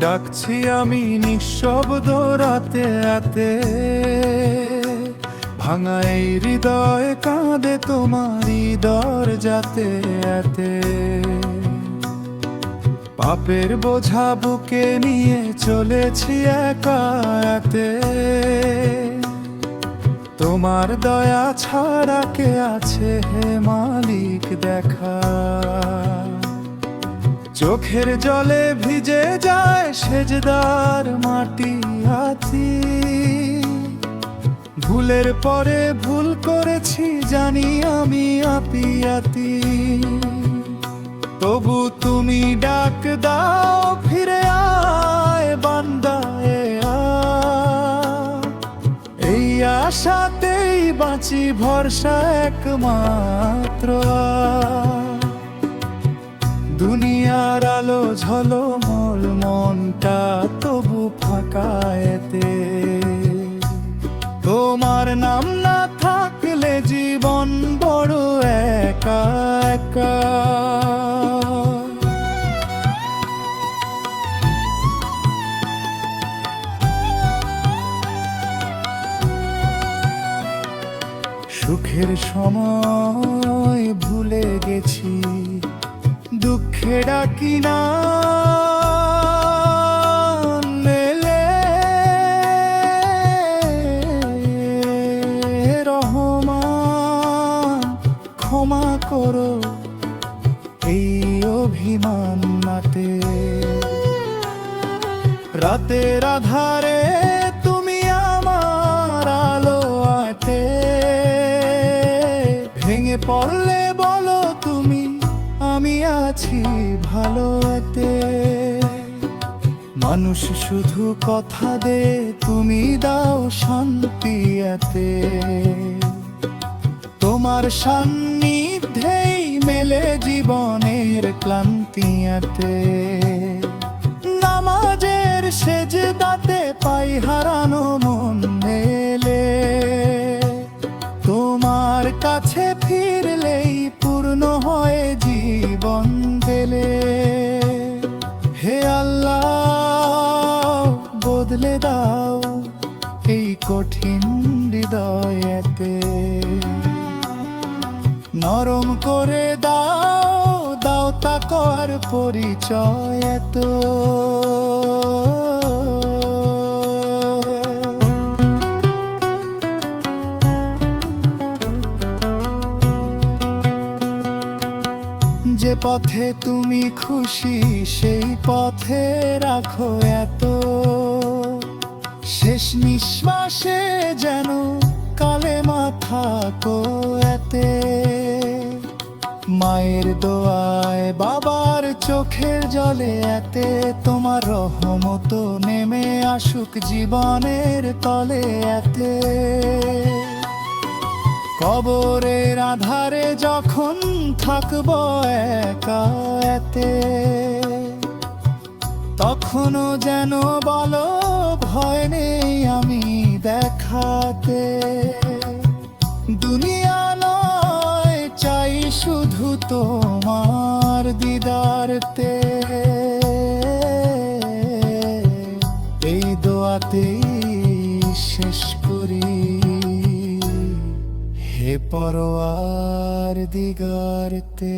ডাকছি আমি নিঃশব্দ রাতে রাতে। ভাঙা এই হৃদয় কাঁদে তোমারই দর যাতে এতে। পাপের বোঝা বুকে নিয়ে চলেছি একা এতে। তোমার দয়া ছাড়া কে আছে হে মালিক দেখা? চোখের জলে ভিজে যায় সেজদার মাটি আছি ভুলের পরে ভুল করেছি, জানি আমি আপিয়াতি। তবু তুমি ডাক দাও, ফিরে আয় বান্দায় এই আশাতেই বাঁচি ভরসা একমাত্র। দুনিয়ার আলো ঝলমল মনটা তবু ফাঁকায়েতে তোমার নাম না থাকলে জীবন বড় একা একা। সুখের সময় ভুলে গেছি দুঃখে ডাকি ক্ষমা এই অভিমান নাতে রাতের আধারে তুমি আমার আলো ভেঙে পড়লে আছি ভালো এতে। মানুষ শুধু কথা দে, তুমি দাও শান্তি এতে। তোমার সান্নিধ্যেই মেলে জীবনের ক্লান্তি ক্লান্তিয়াতে নামাজের সেজ দাতে পাই হারানো মন মেলে। তোমার কাছে ফিরলেই পূর্ণ হয় জীবন বদলে দাও এই কঠিন হৃদয়েতে। নরম করে দাও দাও তাকর পরিচয় এত যে পথে তুমি খুশি, সেই পথে রাখো এত। শেষ নিঃশ্বাসে যেন কালে মাথা এতে মায়ের দোয়ায় বাবার চোখের জলে এতে তোমার রহমত নেমে আসুক জীবনের তলে এতে। কবরের আধারে যখন থাকব একা এতে। তখনও যেন বলো, ভয় নেই আমি দেখাতে। দুনিয়া নয়, চাই শুধু তোমার দিদারতে। এই দোয়াতেই শেষ করি। হে পরোয়ার দিগারতে।